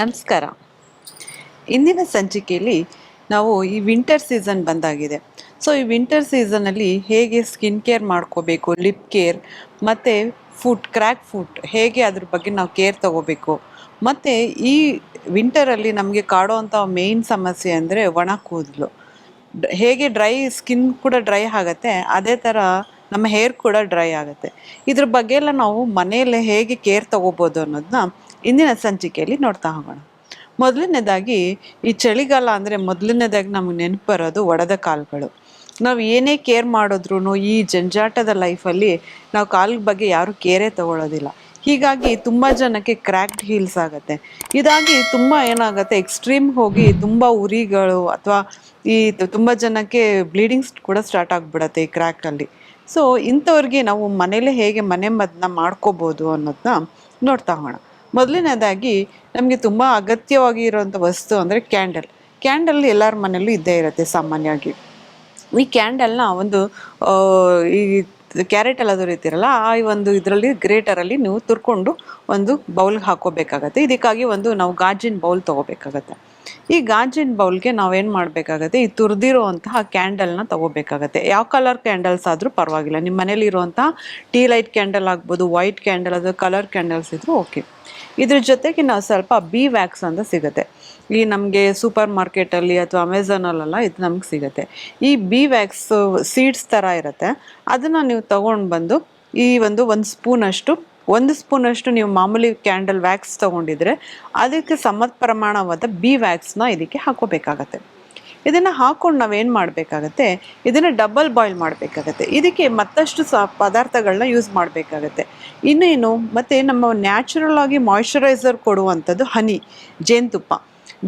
ನಮಸ್ಕಾರ. ಇಂದಿನ ಸಂಚಿಕೆಯಲ್ಲಿ ನಾವು ಈ ವಿಂಟರ್ ಸೀಸನ್ ಬಂದಾಗಿದೆ. ಸೊ ಈ ವಿಂಟರ್ ಸೀಸನಲ್ಲಿ ಹೇಗೆ ಸ್ಕಿನ್ ಕೇರ್ ಮಾಡ್ಕೋಬೇಕು ಲಿಪ್ ಕೇರ್ ಮತ್ತು ಫುಡ್ ಕ್ರ್ಯಾಕ್ ಫುಡ್ ಹೇಗೆ ಅದ್ರ ಬಗ್ಗೆ ನಾವು ಕೇರ್ ತಗೋಬೇಕು. ಮತ್ತು ಈ ವಿಂಟರಲ್ಲಿ ನಮಗೆ ಕಾಡೋವಂಥ ಮೇಯ್ನ್ ಸಮಸ್ಯೆ ಅಂದರೆ ಒಣ ಕೂದಲು. ಹೇಗೆ ಡ್ರೈ ಸ್ಕಿನ್ ಕೂಡ ಡ್ರೈ ಆಗುತ್ತೆ, ಅದೇ ಥರ ನಮ್ಮ ಹೇರ್ ಕೂಡ ಡ್ರೈ ಆಗುತ್ತೆ. ಇದ್ರ ಬಗ್ಗೆ ಎಲ್ಲ ನಾವು ಮನೆಯಲ್ಲೇ ಹೇಗೆ ಕೇರ್ ತಗೋಬೋದು ಅನ್ನೋದನ್ನ ಇಂದಿನ ಸಂಚಿಕೆಯಲ್ಲಿ ನೋಡ್ತಾ ಹೋಗೋಣ. ಮೊದಲನೇದಾಗಿ ಈ ಚಳಿಗಾಲ ಅಂದರೆ ಮೊದಲನೇದಾಗಿ ನಮಗೆ ನೆನಪು ಬರೋದು ಒಡೆದ ಕಾಲುಗಳು. ನಾವು ಏನೇ ಕೇರ್ ಮಾಡಿದ್ರು ಈ ಜಂಜಾಟದ ಲೈಫಲ್ಲಿ ನಾವು ಕಾಲು ಬಗ್ಗೆ ಯಾರೂ ಕೇರೇ ತಗೊಳ್ಳೋದಿಲ್ಲ ಹೀಗಾಗಿ ತುಂಬ ಜನಕ್ಕೆ ಕ್ರ್ಯಾಕ್ಡ್ ಹೀಲ್ಸ್ ಆಗುತ್ತೆ. ಇದಾಗಿ ತುಂಬ ಏನಾಗುತ್ತೆ ಎಕ್ಸ್ಟ್ರೀಮ್ ಹೋಗಿ ತುಂಬ ಉರಿಗಳು ಅಥವಾ ಈ ತುಂಬ ಜನಕ್ಕೆ ಬ್ಲೀಡಿಂಗ್ಸ್ ಕೂಡ ಸ್ಟಾರ್ಟ್ ಆಗಿಬಿಡತ್ತೆ ಈ ಕ್ರ್ಯಾಕಲ್ಲಿ ಸೊ ಇಂಥವ್ರಿಗೆ ನಾವು ಮನೇಲೇ ಹೇಗೆ ಮನೆ ಮದ್ದನ್ನ ಮಾಡ್ಕೋಬೋದು ಅನ್ನೋದನ್ನ ನೋಡ್ತಾ ಹೋಗೋಣ. ಮೊದಲನೇದಾಗಿ ನಮಗೆ ತುಂಬ ಅಗತ್ಯವಾಗಿ ಇರೋವಂಥ ವಸ್ತು ಅಂದರೆ ಕ್ಯಾಂಡಲ್. ಕ್ಯಾಂಡಲ್ ಎಲ್ಲರ ಮನೆಯಲ್ಲೂ ಇದ್ದೇ ಇರುತ್ತೆ ಸಾಮಾನ್ಯವಾಗಿ. ಈ ಕ್ಯಾಂಡಲ್ನ ಒಂದು ಈ ಕ್ಯಾರೆಟ್ ಎಲ್ಲ ದೊರೀತಿರಲ್ಲ ಆ ಒಂದು ಇದರಲ್ಲಿ ಗ್ರೇಟರಲ್ಲಿ ನೀವು ತುರ್ಕೊಂಡು ಒಂದು ಬೌಲ್ಗೆ ಹಾಕೋಬೇಕಾಗತ್ತೆ. ಇದಕ್ಕಾಗಿ ಒಂದು ನಾವು ಗಾಜಿನ ಬೌಲ್ ತೊಗೋಬೇಕಾಗತ್ತೆ. ಈ ಗಾಜಿನ ಬೌಲ್ಗೆ ನಾವೇನು ಮಾಡಬೇಕಾಗತ್ತೆ? ಈ ತುರಿದಿರುವಂತಹ ಕ್ಯಾಂಡಲ್ನ ತಗೋಬೇಕಾಗತ್ತೆ. ಯಾವ ಕಲರ್ ಕ್ಯಾಂಡಲ್ಸ್ ಆದರೂ ಪರವಾಗಿಲ್ಲ. ನಿಮ್ಮ ಮನೇಲಿ ಇರುವಂಥ ಟೀ ಲೈಟ್ ಕ್ಯಾಂಡಲ್ ಆಗ್ಬೋದು, ವೈಟ್ ಕ್ಯಾಂಡಲ್, ಅದು ಕಲರ್ ಕ್ಯಾಂಡಲ್ಸ್ ಇದ್ದರೂ ಓಕೆ. ಇದ್ರ ಜೊತೆಗೆ ನಾವು ಸ್ವಲ್ಪ ಬಿ ವ್ಯಾಕ್ಸ್ ಅಂತ ಸಿಗುತ್ತೆ. ಈ ನಮಗೆ ಸೂಪರ್ ಮಾರ್ಕೆಟಲ್ಲಿ ಅಥವಾ ಅಮೆಝಾನಲ್ಲೆಲ್ಲ ಇದು ನಮ್ಗೆ ಸಿಗುತ್ತೆ. ಈ ಬಿ ವ್ಯಾಕ್ಸು ಸೀಡ್ಸ್ ಥರ ಇರುತ್ತೆ. ಅದನ್ನು ನೀವು ತೊಗೊಂಡು ಬಂದು ಈ ಒಂದು ಒಂದು ಸ್ಪೂನಷ್ಟು ಒಂದು ಸ್ಪೂನಷ್ಟು ನೀವು ಮಾಮೂಲಿ ಕ್ಯಾಂಡಲ್ ವ್ಯಾಕ್ಸ್ ತೊಗೊಂಡಿದ್ರೆ ಅದಕ್ಕೆ ಸಮ ಪ್ರಮಾಣವಾದ ಬಿ ವ್ಯಾಕ್ಸ್ನ ಇದಕ್ಕೆ ಹಾಕೋಬೇಕಾಗತ್ತೆ. ಇದನ್ನು ಹಾಕೊಂಡು ನಾವೇನು ಮಾಡಬೇಕಾಗತ್ತೆ? ಇದನ್ನು ಡಬಲ್ ಬಾಯ್ಲ್ ಮಾಡಬೇಕಾಗತ್ತೆ. ಇದಕ್ಕೆ ಮತ್ತಷ್ಟು ಸ ಪದಾರ್ಥಗಳನ್ನ ಯೂಸ್ ಮಾಡಬೇಕಾಗತ್ತೆ. ಇನ್ನೇನು, ಮತ್ತು ನಮ್ಮ ನ್ಯಾಚುರಲ್ ಆಗಿ ಮಾಯ್ಶ್ಚರೈಸರ್ ಕೊಡುವಂಥದ್ದು ಹನಿ, ಜೇನುತುಪ್ಪ.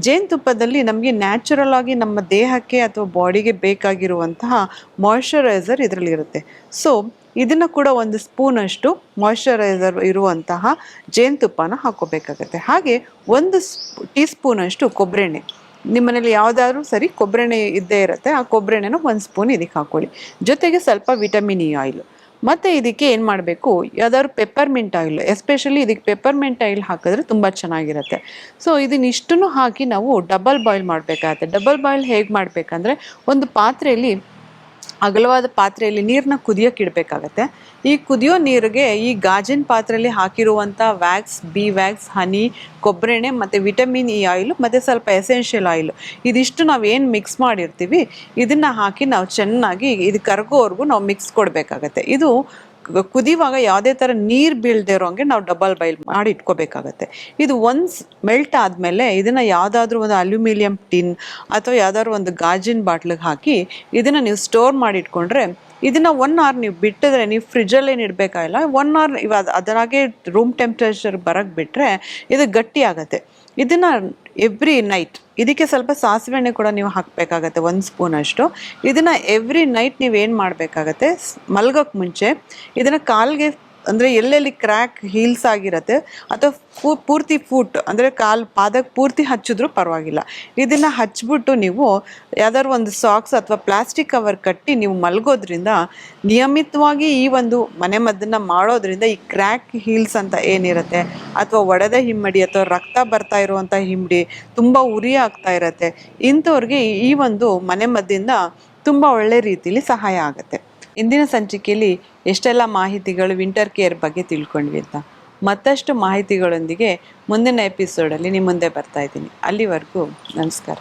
ಜೇನುತುಪ್ಪದಲ್ಲಿ ನಮಗೆ ನ್ಯಾಚುರಲ್ ಆಗಿ ನಮ್ಮ ದೇಹಕ್ಕೆ ಅಥವಾ ಬಾಡಿಗೆ ಬೇಕಾಗಿರುವಂತಹ ಮಾಯ್ಶ್ಚರೈಸರ್ ಇದರಲ್ಲಿ ಇರುತ್ತೆ ಸೊ ಇದನ್ನು ಕೂಡ ಒಂದು ಸ್ಪೂನಷ್ಟು ಮಾಯ್ಶ್ಚರೈಸರ್ ಇರುವಂತಹ ಜೇನುತುಪ್ಪನ ಹಾಕೋಬೇಕಾಗತ್ತೆ ಹಾಗೆ ಒಂದು ಟೀ ಸ್ಪೂನಷ್ಟು ಕೊಬ್ಬರೆಣ್ಣೆ ನಿಮ್ಮನೇಲಿ ಯಾವುದಾದ್ರೂ ಸರಿ ಕೊಬ್ಬರಿ ಎಣ್ಣೆ ಇದ್ದೇ ಇರುತ್ತೆ, ಆ ಕೊಬ್ಬರಿ ಎಣ್ಣೆನ ಒಂದು ಸ್ಪೂನ್ ಇದಕ್ಕೆ ಹಾಕೊಳ್ಳಿ. ಜೊತೆಗೆ ಸ್ವಲ್ಪ ವಿಟಮಿನ್ ಇ ಆಯಿಲ್ ಮತ್ತು ಇದಕ್ಕೆ ಏನು ಮಾಡಬೇಕು? ಯಾವ್ದಾದ್ರು ಪೆಪ್ಪರ್ಮಿಂಟ್ ಆಯಿಲ್ ಎಸ್ಪೆಷಲಿ ಇದಕ್ಕೆ ಪೆಪ್ಪರ್ಮಿಂಟ್ ಆಯಿಲ್ ಹಾಕಿದ್ರೆ ತುಂಬ ಚೆನ್ನಾಗಿರುತ್ತೆ. ಸೊ ಇದನ್ನಿಷ್ಟನ್ನು ಹಾಕಿ ನಾವು ಡಬಲ್ ಬಾಯ್ಲ್ ಮಾಡಬೇಕಾಗತ್ತೆ. ಡಬಲ್ ಬಾಯ್ಲ್ ಹೇಗೆ ಮಾಡಬೇಕಂದ್ರೆ, ಒಂದು ಪಾತ್ರೆಯಲ್ಲಿ ಅಗಲವಾದ ಪಾತ್ರೆಯಲ್ಲಿ ನೀರನ್ನ ಕುದಿಯೋಕೆ ಇಡಬೇಕಾಗತ್ತೆ. ಈ ಕುದಿಯೋ ನೀರಿಗೆ ಈ ಗಾಜಿನ ಪಾತ್ರೆಯಲ್ಲಿ ಹಾಕಿರುವಂಥ ವ್ಯಾಕ್ಸ್, ಬಿ ವ್ಯಾಕ್ಸ್, ಹನಿ ಕೊಬ್ಬರೆಣ್ಣೆ ಮತ್ತು ವಿಟಮಿನ್ ಇ ಆಯಿಲು ಮತ್ತು ಸ್ವಲ್ಪ ಎಸೆನ್ಷಿಯಲ್ ಆಯಿಲು. ಇದಿಷ್ಟು ನಾವು ಏನು ಮಿಕ್ಸ್ ಮಾಡಿರ್ತೀವಿ, ಇದನ್ನು ಹಾಕಿ ನಾವು ಚೆನ್ನಾಗಿ ಇದು ಕರಗೋವರೆಗೂ ನಾವು ಮಿಕ್ಸ್ ಕೊಡಬೇಕಾಗತ್ತೆ. ಇದು ಕ- ಕುದಿಯುವಾಗ ಯಾವುದೇ ಥರ ನೀರು ಬೀಳದೆ ಇರೋಂಗೆ ನಾವು ಡಬಲ್ ಬೈಲ್ ಮಾಡಿ ಇಟ್ಕೋಬೇಕಾಗತ್ತೆ. ಇದು ಒನ್ಸ್ ಮೆಲ್ಟ್ ಆದಮೇಲೆ ಇದನ್ನು ಯಾವುದಾದ್ರೂ ಒಂದು ಅಲ್ಯೂಮಿನಿಯಂ ಟಿನ್ ಅಥವಾ ಯಾವ್ದಾದ್ರು ಒಂದು ಗಾಜಿನ ಬಾಟ್ಲಿಗೆ ಹಾಕಿ ಇದನ್ನು ನೀವು ಸ್ಟೋರ್ ಮಾಡಿ ಇಟ್ಕೊಂಡ್ರೆ ಇದನ್ನು ಒನ್ ಅವರ್ ನೀವು ಬಿಟ್ಟಿದ್ರೆ ನೀವು ಫ್ರಿಜ್ಜಲ್ಲಿ ಏನು ಇಡಬೇಕಾಗಿಲ್ಲ ಒನ್ ಅವರ್ ಇವಾಗ ಅದರಾಗೆ ರೂಮ್ ಟೆಂಪ್ರೇಚರ್ ಬರಕ್ಕೆ ಬಿಟ್ಟರೆ ಇದು ಗಟ್ಟಿ ಆಗುತ್ತೆ. ಇದನ್ನು ಎವ್ರಿ ನೈಟ್ ಇದಕ್ಕೆ ಸ್ವಲ್ಪ ಸಾಸಿವೆ ಎಣ್ಣೆ ಕೂಡ ನೀವು ಹಾಕಬೇಕಾಗತ್ತೆ, ಒಂದು ಸ್ಪೂನಷ್ಟು ಇದನ್ನು ಎವ್ರಿ ನೈಟ್ ನೀವು ಏನು ಮಾಡಬೇಕಾಗತ್ತೆ ಮಲ್ಗೋಕ್ಕೆ ಮುಂಚೆ, ಇದನ್ನು ಕಾಲ್ಗೆ ಅಂದರೆ ಎಲ್ಲೆಲ್ಲಿ ಕ್ರ್ಯಾಕ್ ಹೀಲ್ಸ್ ಆಗಿರತ್ತೆ ಅಥವಾ ಫೂ ಪೂರ್ತಿ ಫೂಟ್ ಅಂದರೆ ಕಾಲು ಪಾದಕ್ಕೆ ಪೂರ್ತಿ ಹಚ್ಚಿದ್ರೂ ಪರವಾಗಿಲ್ಲ. ಇದನ್ನು ಹಚ್ಬಿಟ್ಟು ನೀವು ಯಾವ್ದಾದ್ರು ಒಂದು ಸಾಕ್ಸ್ ಅಥವಾ ಪ್ಲಾಸ್ಟಿಕ್ ಕವರ್ ಕಟ್ಟಿ ನೀವು ಮಲಗೋದ್ರಿಂದ ನಿಯಮಿತವಾಗಿ ಈ ಒಂದು ಮನೆಮದ್ದನ್ನು ಮಾಡೋದ್ರಿಂದ ಈ ಕ್ರ್ಯಾಕ್ ಹೀಲ್ಸ್ ಅಂತ ಏನಿರುತ್ತೆ ಅಥವಾ ಒಡೆದ ಹಿಮ್ಮಡಿ ಅಥವಾ ರಕ್ತ ಬರ್ತಾ ಇರುವಂಥ ಹಿಮ್ಮಡಿ ತುಂಬ ಉರಿ ಆಗ್ತಾ ಇರತ್ತೆ ಇಂಥವ್ರಿಗೆ ಈ ಒಂದು ಮನೆಮದ್ದಿಂದ ತುಂಬ ಒಳ್ಳೆ ರೀತಿಲಿ ಸಹಾಯ ಆಗುತ್ತೆ. ಇಂದಿನ ಸಂಚಿಕೆಯಲ್ಲಿ ಎಷ್ಟೆಲ್ಲ ಮಾಹಿತಿಗಳು ವಿಂಟರ್ ಕೇರ್ ಬಗ್ಗೆ ತಿಳ್ಕೊಂಡ್ವಿ ಅಂತ. ಮತ್ತಷ್ಟು ಮಾಹಿತಿಗಳೊಂದಿಗೆ ಮುಂದಿನ ಎಪಿಸೋಡಲ್ಲಿ ನಿಮ್ಮ ಮುಂದೆ ಬರ್ತಾ ಇದ್ದೀನಿ. ಅಲ್ಲಿವರೆಗೂ ನಮಸ್ಕಾರ.